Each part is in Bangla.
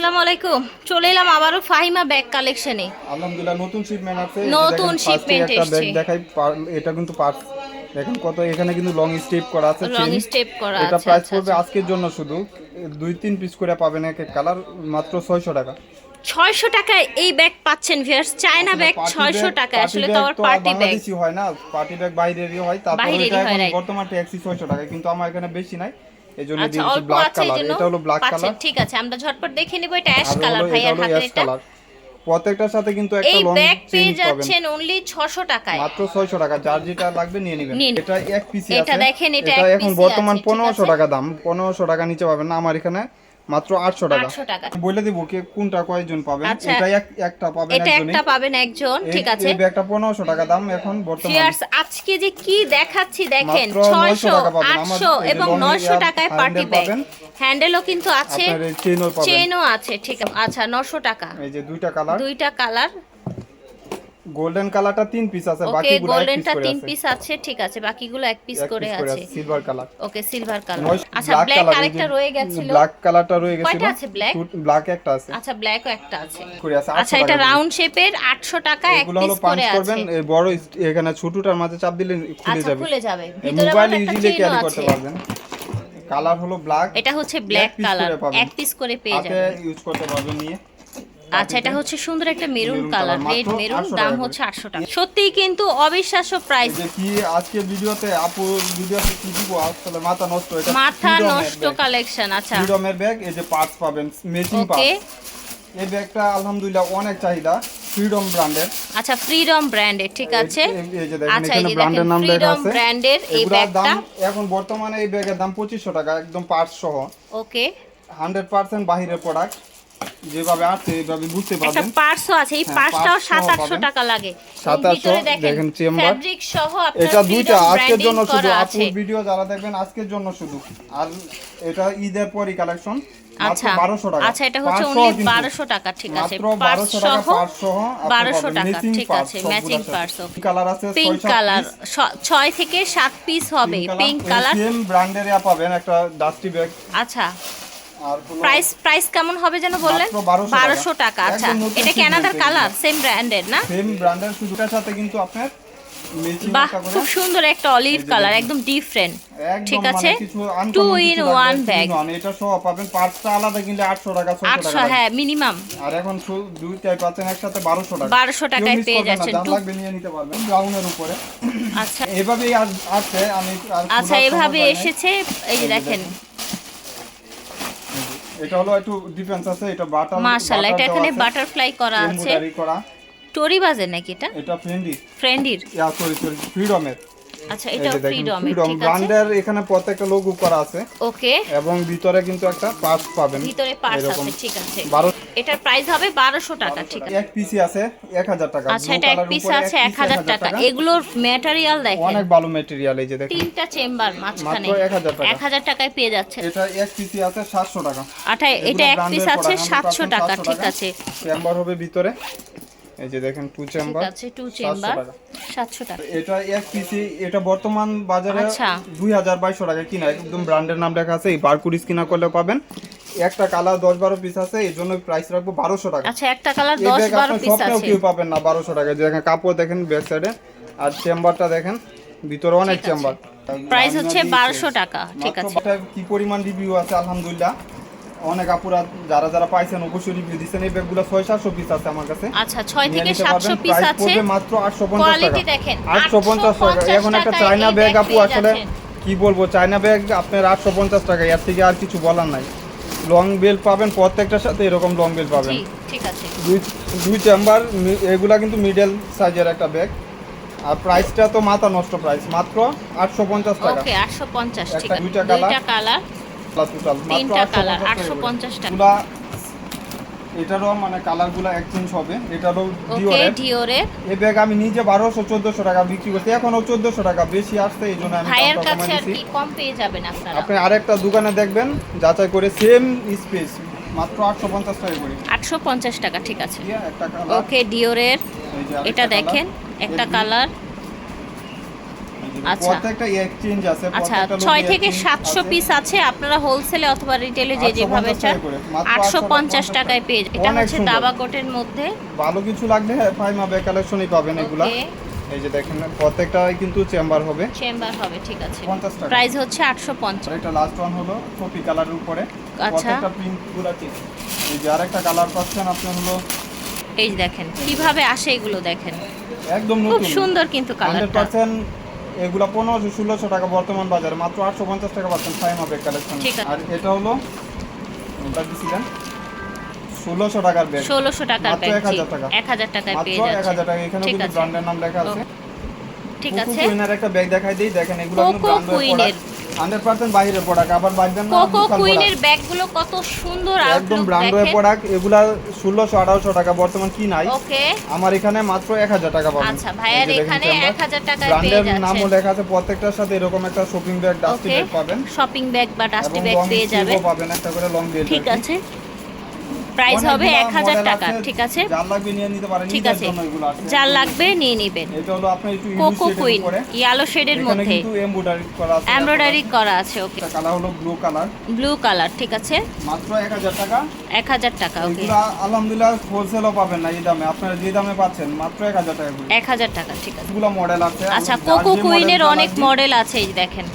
আসসালামু আলাইকুম। চলে এলাম আবারও ফাহিমা ব্যাগ কালেকশনে আলহামদুলিল্লাহ নতুন শিপমেন্ট আছে। নতুন একটা ব্যাগ দেখাই এটা কিন্তু পার্স দেখেন কত এখানে কিন্তু লং স্টেপ করা আছে লং স্টেপ করা এটা প্রাইস আচ্ছা, পড়বে আজকের জন্য শুধু। দুই তিন পিস করে পাবেন এক কালার মাত্র ছয়শো টাকা। ছয়শো টাকায় এই ব্যাগ পাচ্ছেন ভিউয়ার্স চায়না ব্যাগ ছয়শো টাকা আসলে তো আবার তো পার্টি ব্যাগ হয় না। পার্টি ব্যাগ বাইরেরই হয় তারপর. বর্তমান ট্যাক্সি ছয়শো টাকা কিন্তু আমার এখানে বেশি নাই। এই জন্য আচ্ছা দিয়েছি ব্ল্যাক কালার এটা হলো ব্ল্যাক কালার ঠিক আছে আমরা ঝটপট দেখে নিব এটা অ্যাশ কালার এটা ভাইয়ার হাতের এটা। প্রত্যেকটার সাথে কিন্তু একটা লং ব্যাগ পেয়ে যাচ্ছেন অনলি ছশো টাকায়। মাত্র ছয়শো টাকা যার যেটা লাগবে নিয়ে নেবেন। এটা এক পিসি এটা দেখেন, এটা এখন বর্তমান আছে, ঠিক পনেরোশো আছে? টাকা দাম। পনেরোশো টাকা নিচে পাবেন। না আমার এখানে মাত্র আটশো টাকা। আটশো টাকা। বলে দিব কে কোনটা কয়জন পাবেন। আচ্ছা। এটা এক একটা পাবেন এটা একটা পাবেন একজন ঠিক আছে। এই ব্যাগটা পনেরোশো টাকা দাম এখন বর্তমানে। ফিয়ার্স আজকে যে কি দেখাচ্ছি দেখেন মাত্র 900 ছয়শো টাকা পাবেন। আমার আটশো এই যে এবং long নয়শো ear টাকায় handle পার্টি ব্যাগ হ্যান্ডেলও কিন্তু আছে চেনও আছে ঠিক আছে। আচ্ছা নশো টাকা। এই যে দুইটা কালার দুইটা কালার গোল্ডেন কালারটা তিন পিস আছে এক পিস গোল্ডেনটা তিন পিস আছে ঠিক আছে বাকিগুলো এক পিস করে আছে silver colour okay silver colour আচ্ছা ব্ল্যাক আরেকটা রয়ে গেছিল। ব্ল্যাক কালারটা রয়ে গেছিল। কয়টা আছে black? ব্ল্যাক একটা আছে। আচ্ছা ব্ল্যাকও একটা আছে। করে আছে আচ্ছা এটা রাউন্ড শেপের 800 টাকা এক পিস করে আছে। এই বড় এখানে ছোটটার মাঝে চাপ দিলে খুলে আচ্ছা যাবে। খুলে যাবে। মোবাইল ইজিলি ক্যারি করতে পারবেন। কালার হলো ব্ল্যাক এটা হচ্ছে ব্ল্যাক কালার এক পিস করে পেয়ে যাবেন। ইউজ করতে পারবেন নিয়ে। আচ্ছা এটা হচ্ছে সুন্দর একটা মেরুন কালার রেড মেরুন দাম হচ্ছে আটশো টাকা। সত্যিই কিন্তু অবিশ্বাস্য প্রাইস কি আজকে ভিডিওতে আপু ভিডিওতে কি দিব? আসলে মাথা নষ্ট এটা মাথা নষ্ট কালেকশন আচ্ছা। ফ্রিডমের ব্যাগ এই যে পার্টস পাবেন মেশিন ওকে এই ব্যাগটা আলহামদুলিল্লাহ অনেক চাহিদা ফ্রিডম ব্র্যান্ডের আচ্ছা ফ্রিডম ব্র্যান্ডের ঠিক আছে? এই যে দেখেন আচ্ছা এই যে ব্র্যান্ডের নাম লেখা আছে। ব্র্যান্ডের এই ব্যাগটা এখন বর্তমানে এই ব্যাগের দাম পঁচিশশো টাকা একদম পার্টস সহ। ওকে হান্ড্রেড পার্সেন্ট বাহিরের প্রোডাক্ট যেভাবে আছে এইভাবে বুঝতে একটা পারবেন। পার্সও আছে এই হ্যাঁ, পার্সটাও আটশো পাবেন। টাকা লাগে। সাত এবং আটশো, ভিতরে দেখেন chamber। ফ্যাব্রিক সহ আপনার এটা দুইটা আজকের জন্য শুধু। আপুর ভিডিও যারা দেখবেন আজকের জন্য শুধু। আর এটা ঈদের পরই কালেকশন আচ্ছা বারোশো টাকা। আচ্ছা এটা হচ্ছে অনলি সহ কিন্তু। বারোশো টাকা ঠিক আছে। পার্স সহ পার্স সহ বারোশো টাকা ঠিক আছে ম্যাচিং পার্স কালার আছে পিঙ্ক কালার ছয় থেকে সাত পিস হবে পিঙ্ক কালার সেম ব্র্যান্ডের পাবেন একটা ডাস্টি ব্যাগ আচ্ছা প্রাইস প্রাইস কেমন হবে যেন বললেন? 1200 টাকা। বারোশো টাকা আচ্ছা। এটা ক্যানাডার কালার সেম ব্র্যান্ডের না? সেম ব্র্যান্ডের শুধুটার সাথে কিন্তু আপনার বাহ খুব সুন্দর একটা অলিভ কালার একদম ডিফারেন্ট ঠিক মানে আছে? Two in one bag one। এটা সহ পাবেন পার্টসটা আলাদা কিনলে 800 টাকা 600 আটশো টাকা হ্যাঁ মিনিমাম আর এখন দুইটাই পাচ্ছেন একসাথে 1200 টাকা। 1200 টাকায় পেয়ে যাচ্ছেন। টু- লাগবে নিয়ে নিতে পারবেন ব্রাউনের উপরে। আচ্ছা। এভাবেই আছে আমি আচ্ছা এভাবে। এসেছে এই এই যে দেখেন। এটা হলো একটু ডিফারেন্স আছে এটা বাটার মাশাআল্লাহ এটা এখানে বাটারফ্লাই করা আছে। করা। টরি বাজে নাকি এটা? এটা ফ্রেন্ডি ফ্রেন্ডির ইয়া সরি সরি ফ্রিডমের আচ্ছা এটা ফ্রিডম ফ্রিডম ব্র্যান্ডের এখানে প্রত্যেকটা লোগো করা আছে। ওকে। এবং ভিতরে কিন্তু একটা পার্স পাবেন। ভিতরে পার্স আছে ঠিক আছে। বারো এটার প্রাইস হবে বারোশো টাকা ঠিক আছে এক পিসি আছে এক হাজার টাকা। আচ্ছা এটা এক পিস আছে এক piece হাজার টাকা। এগুলোর ম্যাটেরিয়াল দেখেন। অনেক ভালো ম্যাটেরিয়াল এই যে দেখেন। তিনটা চেম্বার মাঝখানে। মাত্র 1000 টাকা। এক হাজার টাকায় পেয়ে যাচ্ছে এটা এক পিসি আছে সাতশো টাকা। আচ্ছা এটা এক পিস আছে product, সাতশো টাকা ঠিক আছে। চেম্বার হবে ভিতরে। এই যে দেখেন টু চেম্বার আছে টু চেম্বার টাকা। সাতশো টাকা। এটা এক পিসি এটা বর্তমান বাজারে আচ্ছা। দুই হাজার বাইশশো টাকা কিনা একদম ব্র্যান্ডের নাম লেখা আছে এই বারকুডিস কিনা করলে পাবেন। একটা কালার দশ বারো পিস আছে এই জন্য প্রাইস রাখব বারোশো টাকা। আচ্ছা একটা কালার এই দশ ব্যাগ বারো আপনার পিস স্বপ্নেও আছে। কেউ পাবেন না বারোশো টাকা যে দেখেন কাপড় দেখেন ব্যাক সাইডে আর চেম্বারটা দেখেন ভিতরে অনেক চেম্বার প্রাইস হচ্ছে বারোশো টাকা ঠিক আছে। কি পরিমাণ রিভিউ আছে আলহামদুলিল্লাহ। অনেক আপুরা যারা যারা পাইছেন অবশ্যই রিভিউ দিচ্ছেন এই ব্যাগগুলো ছয় সাতশো পিস আছে আমার কাছে। আচ্ছা ছয় নিয়ে থেকে নিতে সাতশো। পিস আছে। পড়বে মাত্র 850 কোয়ালিটি টাকা। দেখেন 850 টাকা। এখন একটা চায়না ব্যাগ আপু আসলে। কি বলব চায়না ব্যাগ আপনার 850 টাকা। এর থেকে আর কিছু বলার নাই। লং বেল পাবেন প্রত্যেকটার সাথে এরকম লং বেল পাবেন। ঠিক আছে। দুই দুই চেম্বার এগুলা কিন্তু মিডল সাইজের একটা ব্যাগ আর প্রাইসটা তো মাথা নষ্ট প্রাইস মাত্র 850 টাকা। ওকে আটশো পঞ্চাশ ঠিক একটা আছে। দুইটা দুইটা কালার 850 টাকা। এটারও মানে কালারগুলো এক্সচেঞ্জ হবে। এটারও ডিওরের এই ব্যাগ আমি নিজে টাকা বিক্রি করছি। এখনও টাকা বেশি আসছে এই জন্য আমি ভাইয়ের কাছে আর কি কম পেয়ে যাবেন আপনারা। আপনি আরেকটা দোকানে দেখবেন যাচাই করে সেম স্পেস মাত্র আটশো পঞ্চাশ টাকা করে। আটশো পঞ্চাশ টাকা ঠিক আছে। ওকে ডিওরের এটা দেখেন একটা কালার। প্রত্যেকটা এক্সচেঞ্জ আছে আচ্ছা প্রত্যেকটা লোক ছয় থেকে exchange সাতশো আছে। পিস আছে আপনারা হোলসেলে অথবা রিটেলে যে যেভাবে চান টাকা করে, মাত্র আটশো 850 পঞ্চাশ টাকায়। পেয়ে। এটা হচ্ছে দাবা কোটের মধ্যে। ভালো কিছু লাগলে ফাইমা বে কালেকশনই পাবেন এগুলা। এই যে দেখেন প্রত্যেকটাই কিন্তু চেম্বার হবে। চেম্বার হবে ঠিক আছে। 50 টাকা। প্রাইস হচ্ছে আটশো পঞ্চাশ। আর একটা লাস্ট ওয়ান হলো কপি কালারের উপরে। আচ্ছা। প্রত্যেকটা প্রিন্টগুলা ঠিক এই যে আরেকটা কালার পাচ্ছেন আপনার হলো এই দেখেন কীভাবে আসে এগুলো দেখেন। একদম খুব সুন্দর কিন্তু কালারটা পার্সেন্ট এগুলা পনেরোশো ষোলোশো টাকা বর্তমান বাজারে। মাত্র আটশো পঞ্চাশ টাকা পাচ্ছেন ফাইম হবে কালেকশন আর এটা হলো দিছিলেন ষোলোশো টাকার ব্যাগ ষোলোশো টাকার এক হাজার টাকা। এক হাজার টাকায় এক হাজার টাকা। এখানে কিন্তু ব্র্যান্ডের নাম লেখা আছে। ঠিক আছে। একটা ব্যাগ দেখাই দিই। দেখেন এগুলো ব্র্যান্ডের প্রোডাক্ট হান্ড্রেড পার্সেন্ট বাইরের প্রোডাক্ট আবার বাইরের না কোকো কুইনের ব্যাগগুলো কত সুন্দর একদম ব্র্যান্ডের প্রোডাক্ট এগুলা ষোলোশো আঠারোশো টাকা বর্তমান কি নাই। ওকে। আমার এখানে মাত্র এক হাজার টাকা পাবেন। আচ্ছা, ভাইয়ার এখানে 1000 টাকায় ব্র্যান্ডের নামও লেখা আছে প্রত্যেকটার সাথে এরকম একটা শপিং ব্যাগ ডাস্টি ব্যাগ পাবেন। শপিং ব্যাগ বা ডাস্টি ব্যাগ পেয়ে যাবেন। পাবেন একটা করে লং বেল্ট ঠিক আছে। প্রাইস হবে এক হাজার টাকা ঠিক আছে? ঠিক আছে। যার লাগবে নিয়ে নেবেন। কোকো কুইন ইয়েলো শেডের মধ্যে। এমব্রয়ডারি করা আছে। ওকে কালার হলো ব্লু কালার ব্লু কালার ঠিক আছে। মাত্র এক হাজার টাকা। এক হাজার টাকা ওকে আলহামদুলিল্লাহ হোলসেলও পাবেন না এই দামে। আপনারা যে দামে পাচ্ছেন মাত্র এক হাজার টাকা এক হাজার টাকা ঠিক আছে। এগুলো মডেল আছে। আচ্ছা কোকো কুইনের অনেক মডেল আছে এই দেখেন।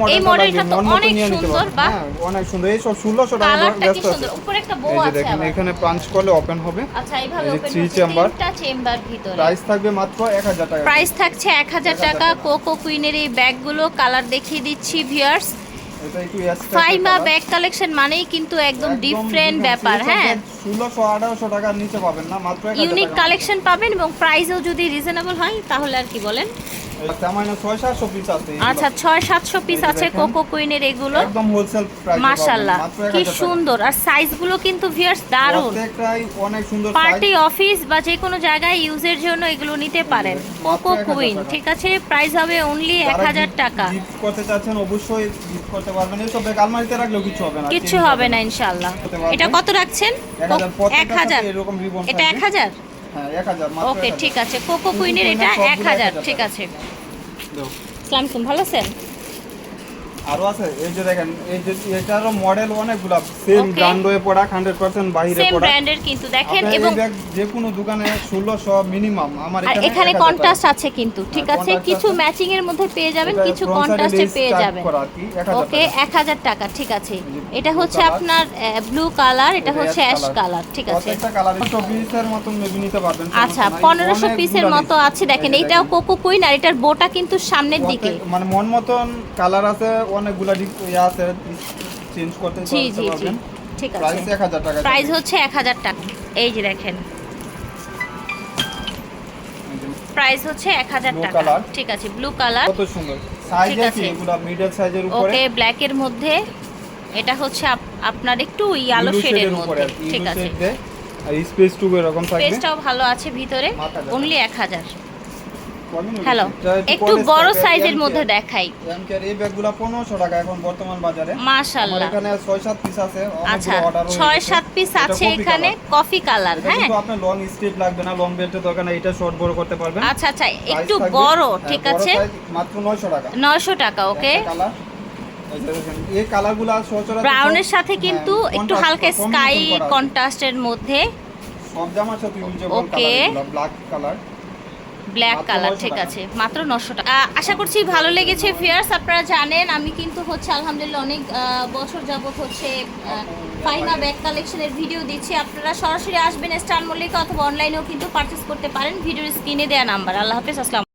মডেল মডেলটা তো অনেক সুন্দর, বাহ। অনেক সুন্দর। এই সব ষোলোশো টাকা ব্যস্ত আছে। উপরে একটা বউ আছে। দেখেন এখানে পাঞ্চ করলে ওপেন হবে। আচ্ছা এইভাবে ওপেন হচ্ছে chamber। তিনটা চেম্বার ভিতরে। প্রাইস থাকবে মাত্র এক হাজার টাকা। প্রাইস থাকছে এক হাজার 1000 টাকা। কোকো কুইনের এই ব্যাগগুলো কালার দেখিয়ে দিচ্ছি ভিউয়ার্স ফাইমা ব্যাগ কালেকশন মানেই কিন্তু একদম ডিফারেন্ট ব্যাপার হ্যাঁ। ব্যাগ ষোলোশো আঠারোশো টাকার নিচে পাবেন না মাত্র ইউনিক কালেকশন পাবেন এবং প্রাইসও যদি রিজনেবল হয় তাহলে আর কি বলেন? এগুলো। আচ্ছা ছয় সাতশো পিস আছে কোকো কুইনের এগুলো। মাশাল্লাহ কি সুন্দর। আর সাইজগুলো কিন্তু অনেক সুন্দর পার্টি অফিস বা যে কোনো জায়গায় ইউজের জন্য এগুলো নিতে পারেন। কোকো কুইন ঠিক আছে? প্রাইস হবে অনলি এক হাজার টাকা। করতে চাচ্ছেন অবশ্যই করতে পারবেন। এইসব ব্যাগ আলমারিতে রাখলেও কিছু হবে না হবে না ইনশাল্লাহ এটা কত রাখছেন? এক হাজার, এটা এক হাজার? হ্যাঁ ওকে ঠিক আছে। কোকো কুইনের এটা এক হাজার ঠিক আছে। দাও। ভালো আছেন? আরও আছে এই যে দেখেন এই যে এটারও মডেল অনেকগুলা সেম. ব্র্যান্ড পড়া হান্ড্রেড পার্সেন্ট বাইরে সেম পড়া। ব্র্যান্ডের কিন্তু দেখেন এবং যে কোনো দোকানে মিনিমাম আমার এখানে 1000 কন্ট্রাস্ট আছে কিন্তু ঠিক হ্যাঁ, আছে। কিছু। ম্যাচিং এর মধ্যে পেয়ে যাবেন কিছু কন্ট্রাস্টে পেয়ে যাবেন। করা 1000 ওকে টাকা। এক হাজার টাকা ঠিক আছে। এটা হচ্ছে আপনার ব্লু কালার এটা হচ্ছে অ্যাশ কালার ঠিক আছে। প্রত্যেকটা কালার একশো পিসের মতন নিতে পারবেন আচ্ছা। পনেরোশো পিসের মতো আছে দেখেন এইটাও কোকো কুইন আর এটার বোটা কিন্তু সামনের দিকে। মানে মন মতন কালার আছে অনেকগুলা ইয়ে আছে চেঞ্জ করতে জি জি জি। ঠিক প্রাইস আছে এক হাজার টাকা প্রাইস হচ্ছে এক হাজার টাকা। এই যে দেখেন। প্রাইস হচ্ছে এক হাজার Blue টাকা। ঠিক আছে ব্লু কালার কত সুন্দর। সাইজ আছে। এগুলা? মিডল সাইজের উপরে? ওকে ব্ল্যাকের মধ্যে। এটা হচ্ছে আপ- আপনার একটু ইয়ালো শেডের এর মধ্যে। ঠিক আছে। আর স্পেস টু এরকম থাকবে? স্পেসটাও ভালো আছে ভিতরে। অনলি এক হাজার। কমই নেবে। হ্যালো একটু বড় সাইজের মধ্যে দেখাই। এই ব্যাগগুলা পনেরোশো টাকা এখন বর্তমান বাজারে। আমার মাশাল্লাহ এখানে ছয় সাত পিস আছে আচ্ছা অনেকগুলো order হয়ে ছয় গেছে। সাত পিস আছে এখানে কফি কালার হ্যাঁ? কিন্তু আপনার লং স্ট্রিপ লাগবে না লং বেল্টের দরকার এটা শর্ট বড় করতে পারবেন। আচ্ছা আচ্ছা একটু বড় হ্যাঁ, ঠিক আছে? মাত্র 900 টাকা। নয়শো টাকা ওকে এই কালারগুলো সচরাচর ব্রাউনের সাথে কিন্তু হ্যাঁ, একটু হালকা স্কাই কন্ট্রাস্টের মধ্যে। সব জামার সাথে usable. Colour black colour black colour ঠিক আছে মাত্র নশো টাকা। আশা করছি ভালো লেগেছে ফিয়ার্স আপনারা জানেন আমি কিন্তু হচ্ছে আলহামদুলিল্লাহ অনেক বছর যাবৎ হচ্ছে ফাইমা ব্যাগ কালেকশনের ভিডিও দিচ্ছি। আপনারা সরাসরি আসবেন স্টার মল্লিকা অথবা অনলাইনেও কিন্তু পারচেস করতে পারেন ভিডিওর স্ক্রিনে দেওয়া নাম্বার আল্লাহ হাফেজ আসসালাম